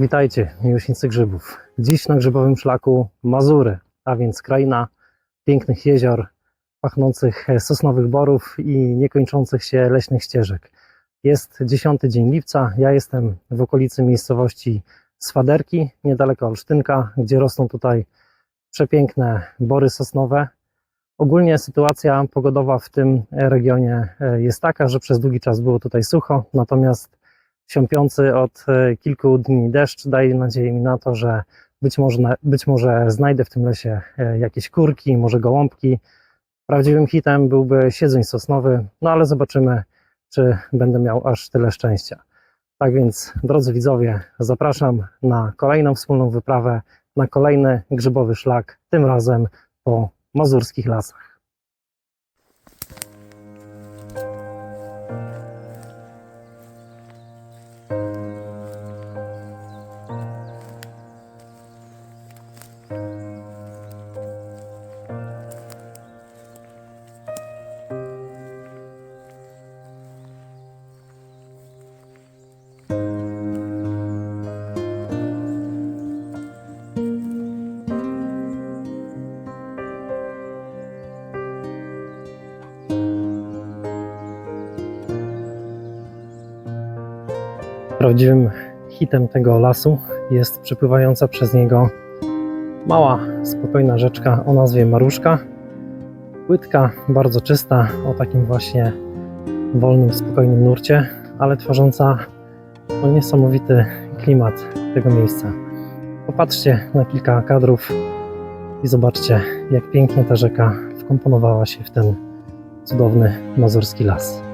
Witajcie, miłośnicy grzybów. Dziś na grzybowym szlaku Mazury, a więc kraina pięknych jezior, pachnących sosnowych borów i niekończących się leśnych ścieżek. Jest 10 dzień lipca, ja jestem w okolicy miejscowości Swaderki, niedaleko Olsztynka, gdzie rosną tutaj przepiękne bory sosnowe. Ogólnie sytuacja pogodowa w tym regionie e, jest taka, że przez długi czas było tutaj sucho, natomiast siąpiący od e, kilku dni deszcz daje nadzieję mi na to, że być może, być może znajdę w tym lesie e, jakieś kurki, może gołąbki. Prawdziwym hitem byłby siedząc sosnowy, no ale zobaczymy, czy będę miał aż tyle szczęścia. Tak więc, drodzy widzowie, zapraszam na kolejną wspólną wyprawę, na kolejny grzybowy szlak, tym razem po mazurskich lasach. Prawdziwym hitem tego lasu jest przepływająca przez niego mała, spokojna rzeczka o nazwie Maruszka. Płytka, bardzo czysta, o takim właśnie wolnym, spokojnym nurcie, ale tworząca no, niesamowity klimat tego miejsca. Popatrzcie na kilka kadrów i zobaczcie, jak pięknie ta rzeka wkomponowała się w ten cudowny mazurski las.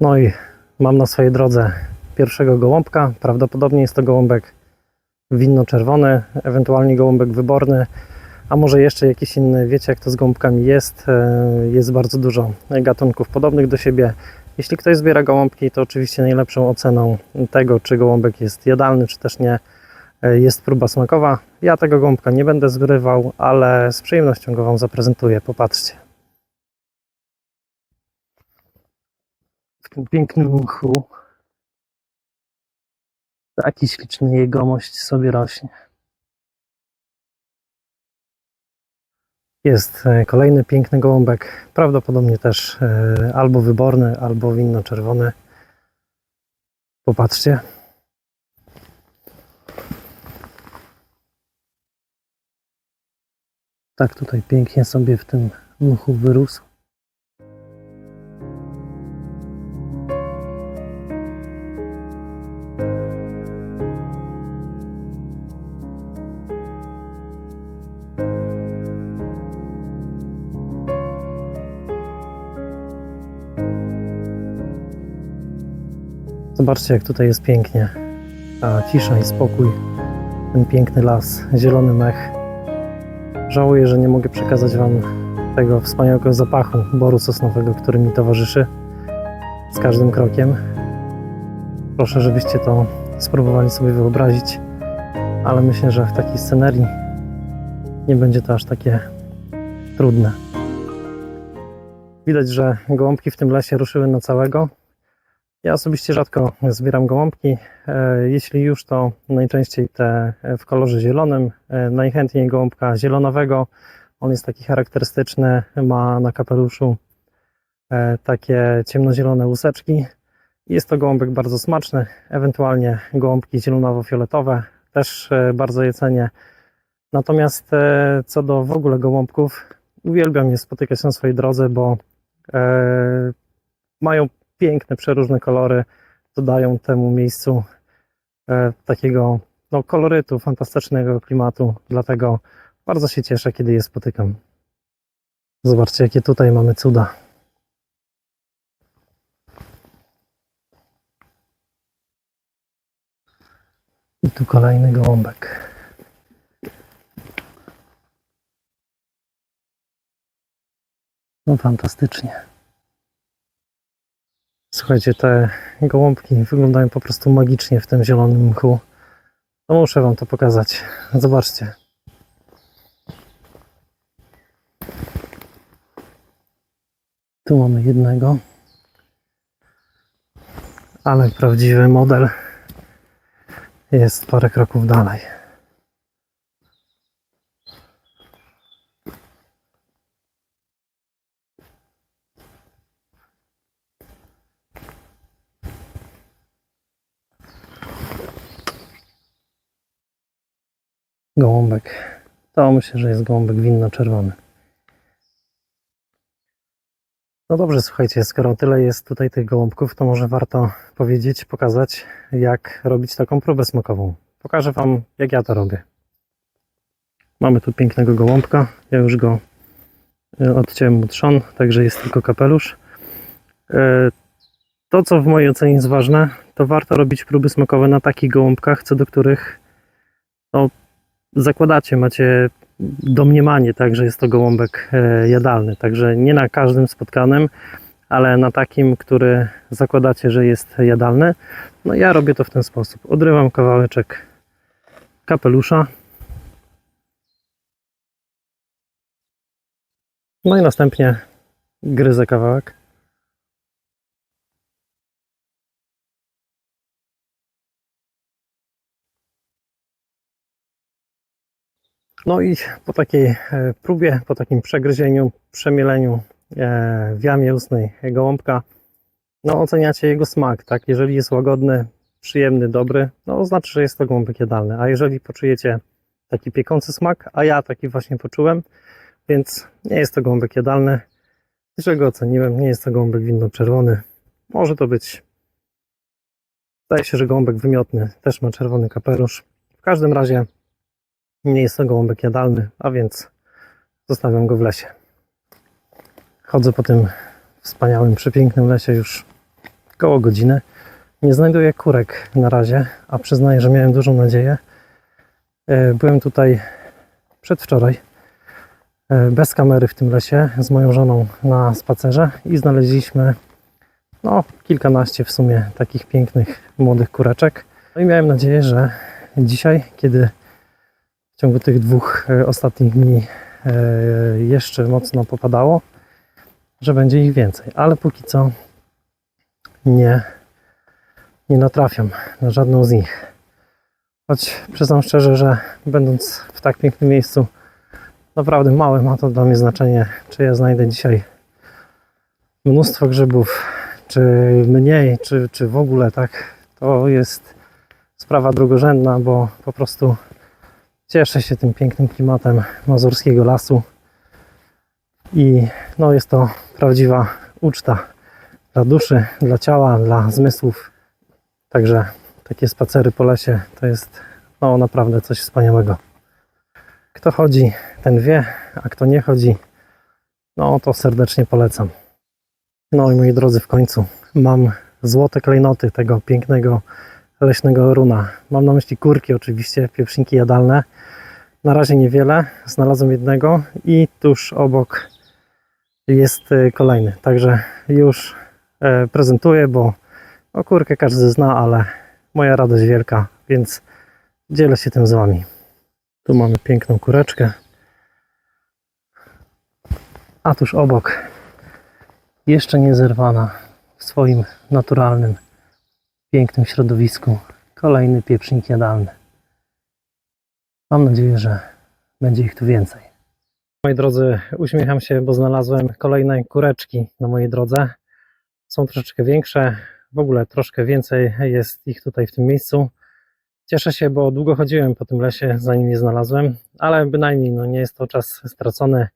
No i mam na swojej drodze pierwszego gołąbka. Prawdopodobnie jest to gołąbek winno-czerwony, ewentualnie gołąbek wyborny, a może jeszcze jakiś inny. Wiecie, jak to z gołąbkami jest. E, Jest bardzo dużo gatunków podobnych do siebie. Jeśli ktoś zbiera gołąbki, to oczywiście najlepszą oceną tego, czy gołąbek jest jadalny, czy też nie, e, jest próba smakowa. Ja tego gołąbka nie będę zgrywał, ale z przyjemnością go Wam zaprezentuję. Popatrzcie. W tym pięknym mchu taki śliczny jegomość sobie rośnie. Jest e, kolejny piękny gołąbek, prawdopodobnie też e, albo wyborny, albo winno-czerwony. Popatrzcie. Tak tutaj pięknie sobie w tym mchu wyrósł. Zobaczcie, jak tutaj jest pięknie. Ta cisza i spokój, ten piękny las, zielony mech. Żałuję, że nie mogę przekazać Wam tego wspaniałego zapachu boru sosnowego, który mi towarzyszy z każdym krokiem. Proszę, żebyście to spróbowali sobie wyobrazić, ale myślę, że w takiej scenerii nie będzie to aż takie trudne. Widać, że gołąbki w tym lesie ruszyły na całego. Ja osobiście rzadko zbieram gołąbki. E, Jeśli już, to najczęściej te w kolorze zielonym. E, Najchętniej gołąbka zielonowego. On jest taki charakterystyczny, ma na kapeluszu e, takie ciemnozielone łuseczki. Jest to gołąbek bardzo smaczny, ewentualnie gołąbki zielonowo-fioletowe, też bardzo je cenię. Natomiast co do w ogóle gołąbków, uwielbiam je spotykać na swojej drodze, bo mają piękne, przeróżne kolory, dodają temu miejscu e, takiego no, kolorytu, fantastycznego klimatu, dlatego bardzo się cieszę, kiedy je spotykam. Zobaczcie, jakie tutaj mamy cuda. I tu kolejny gołąbek. No fantastycznie. Słuchajcie, te gołąbki wyglądają po prostu magicznie w tym zielonym mchu. No muszę wam to pokazać. Zobaczcie. Tu mamy jednego. Ale prawdziwy model jest parę kroków dalej. Gołąbek. To myślę, że jest gołąbek winno-czerwony. No dobrze, słuchajcie, skoro tyle jest tutaj tych gołąbków, to może warto powiedzieć, pokazać, jak robić taką próbę smokową. Pokażę Wam, jak ja to robię. Mamy tu pięknego gołąbka. Ja już go e, odciąłem mu trzon, także jest tylko kapelusz. E, To, co w mojej ocenie jest ważne, to warto robić próby smokowe na takich gołąbkach, co do których no, zakładacie, macie domniemanie, tak, że jest to gołąbek e, jadalny. Także nie na każdym spotkanym, ale na takim, który zakładacie, że jest jadalny. No ja robię to w ten sposób. Odrywam kawałeczek kapelusza. No i następnie gryzę kawałek. No i po takiej e, próbie, po takim przegryzieniu, przemieleniu e, w jamie ustnej gołąbka, no oceniacie jego smak, tak? Jeżeli jest łagodny, przyjemny, dobry, no oznacza, że jest to gołąbek jadalny. A jeżeli poczujecie taki piekący smak, a ja taki właśnie poczułem, więc nie jest to gołąbek jadalny. Go oceniłem, nie jest to gołąbek winno-czerwony. Może to być, zdaje się, że gołąbek wymiotny też ma czerwony kapelusz. W każdym razie nie jest to gołąbek jadalny, a więc zostawiam go w lesie. Chodzę po tym wspaniałym, przepięknym lesie już koło godziny. Nie znajduję kurek na razie, a przyznaję, że miałem dużą nadzieję. E, Byłem tutaj przedwczoraj e, bez kamery w tym lesie z moją żoną na spacerze i znaleźliśmy no, kilkanaście w sumie takich pięknych młodych kureczek. No i miałem nadzieję, że dzisiaj, kiedy w ciągu tych dwóch e, ostatnich dni e, jeszcze mocno popadało, że będzie ich więcej, ale póki co nie, nie natrafiam na żadną z nich. Choć przyznam szczerze, że będąc w tak pięknym miejscu, naprawdę małe ma to dla mnie znaczenie, czy ja znajdę dzisiaj mnóstwo grzybów, czy mniej, czy, czy w ogóle tak. To jest sprawa drugorzędna, bo po prostu Cieszę się tym pięknym klimatem mazurskiego lasu i no jest to prawdziwa uczta dla duszy, dla ciała, dla zmysłów. Także takie spacery po lesie to jest no naprawdę coś wspaniałego. Kto chodzi, ten wie, a kto nie chodzi, no to serdecznie polecam. No i moi drodzy, w końcu mam złote klejnoty tego pięknego leśnego runa. Mam na myśli kurki oczywiście, pieprzniki jadalne. Na razie niewiele, znalazłem jednego i tuż obok jest y, kolejny. Także już e, prezentuję, bo o kurkę każdy zna, ale moja radość wielka, więc dzielę się tym z Wami. Tu mamy piękną kureczkę. A tuż obok, jeszcze nie zerwana w swoim naturalnym pięknym środowisku kolejny pieprznik jadalny. Mam nadzieję, że będzie ich tu więcej. Moi drodzy, uśmiecham się, bo znalazłem kolejne kureczki na mojej drodze. Są troszeczkę większe, w ogóle troszkę więcej jest ich tutaj w tym miejscu. Cieszę się, bo długo chodziłem po tym lesie, zanim je znalazłem, ale bynajmniej no, nie jest to czas stracony.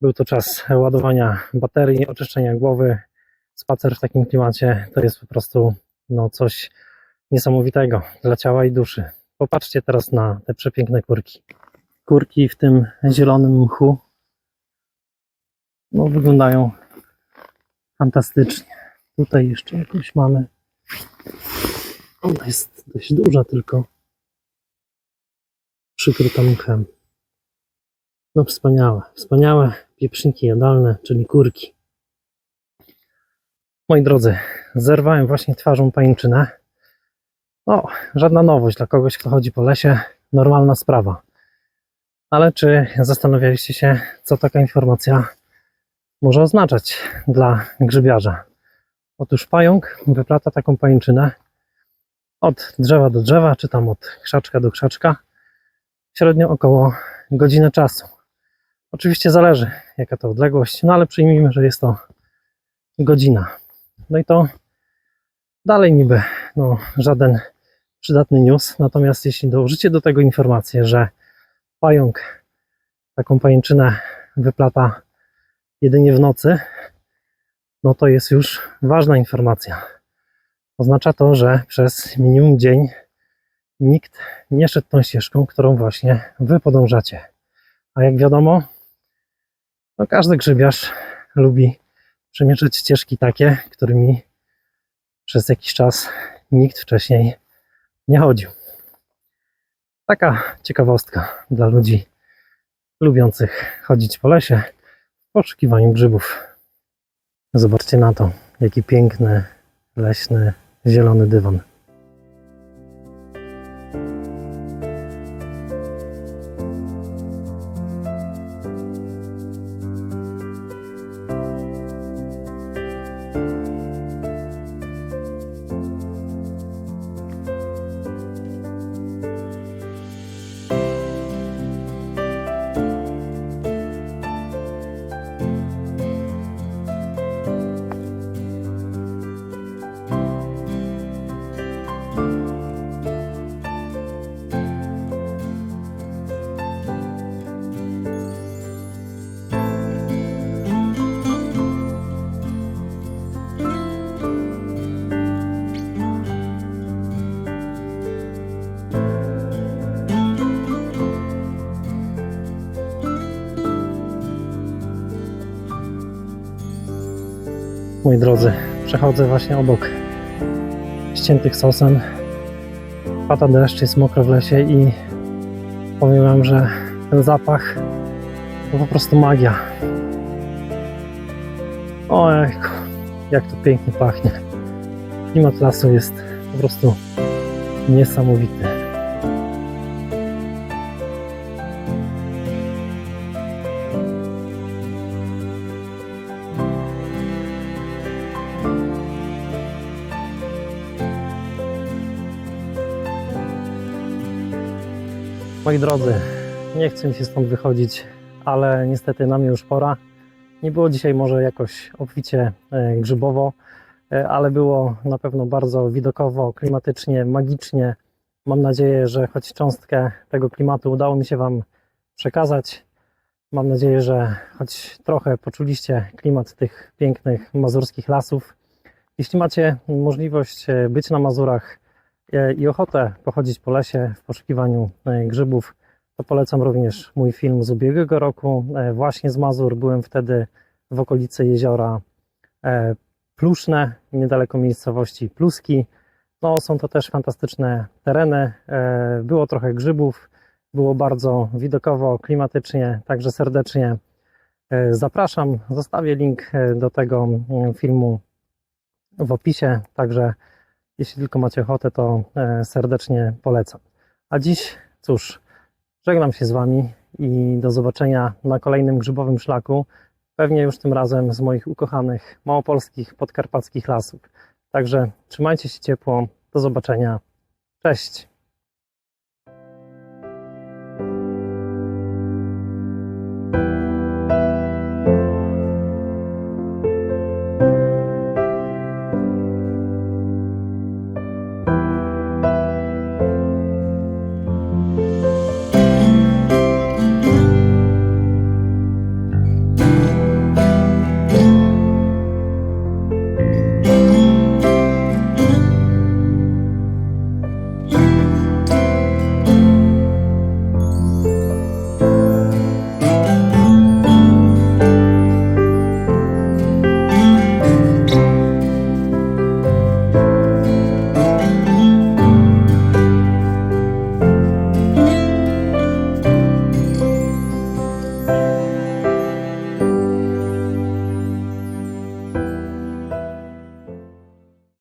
Był to czas ładowania baterii, oczyszczenia głowy. Spacer w takim klimacie to jest po prostu no, coś niesamowitego dla ciała i duszy. Popatrzcie teraz na te przepiękne kurki. Kurki w tym zielonym mchu no, wyglądają fantastycznie. Tutaj jeszcze jakąś mamy. Ona jest dość duża, tylko przykryta mchem. No wspaniałe, wspaniałe pieprzniki jadalne, czyli kurki. Moi drodzy, zerwałem właśnie twarzą pajęczynę. No, żadna nowość dla kogoś, kto chodzi po lesie, normalna sprawa. Ale czy zastanawialiście się, co taka informacja może oznaczać dla grzybiarza? Otóż pająk wyplata taką pajęczynę od drzewa do drzewa, czy tam od krzaczka do krzaczka, średnio około godziny czasu. Oczywiście zależy, jaka to odległość, no ale przyjmijmy, że jest to godzina. No i to dalej niby no, żaden przydatny news, natomiast jeśli dołożycie do tego informację, że pająk taką pajęczynę wyplata jedynie w nocy, no to jest już ważna informacja. Oznacza to, że przez minimum dzień nikt nie szedł tą ścieżką, którą właśnie wy podążacie. A jak wiadomo, no każdy grzybiarz lubi przemierzyć ścieżki takie, którymi przez jakiś czas nikt wcześniej nie chodził. Taka ciekawostka dla ludzi lubiących chodzić po lesie w poszukiwaniu grzybów. Zobaczcie na to, jaki piękny, leśny, zielony dywan. Moi drodzy, przechodzę właśnie obok ściętych sosen. Pada deszcz, jest mokro w lesie i powiem wam, że ten zapach to po prostu magia. Ojku, jak to pięknie pachnie. Klimat lasu jest po prostu niesamowity. Moi drodzy, nie chcę mi się stąd wychodzić, ale niestety na mnie już pora. Nie było dzisiaj może jakoś obficie e, grzybowo, e, ale było na pewno bardzo widokowo, klimatycznie, magicznie. Mam nadzieję, że choć cząstkę tego klimatu udało mi się Wam przekazać. Mam nadzieję, że choć trochę poczuliście klimat tych pięknych mazurskich lasów. Jeśli macie możliwość e, być na Mazurach, i ochotę pochodzić po lesie w poszukiwaniu e, grzybów, to polecam również mój film z ubiegłego roku, e, właśnie z Mazur. Byłem wtedy w okolicy jeziora e, Pluszne, niedaleko miejscowości Pluski. No, są to też fantastyczne tereny. E, Było trochę grzybów, było bardzo widokowo, klimatycznie, także serdecznie e, zapraszam. Zostawię link e, do tego mm, filmu w opisie, także jeśli tylko macie ochotę, to e, serdecznie polecam. A dziś, cóż, żegnam się z Wami i do zobaczenia na kolejnym grzybowym szlaku. Pewnie już tym razem z moich ukochanych małopolskich, podkarpackich lasów. Także trzymajcie się ciepło. Do zobaczenia. Cześć.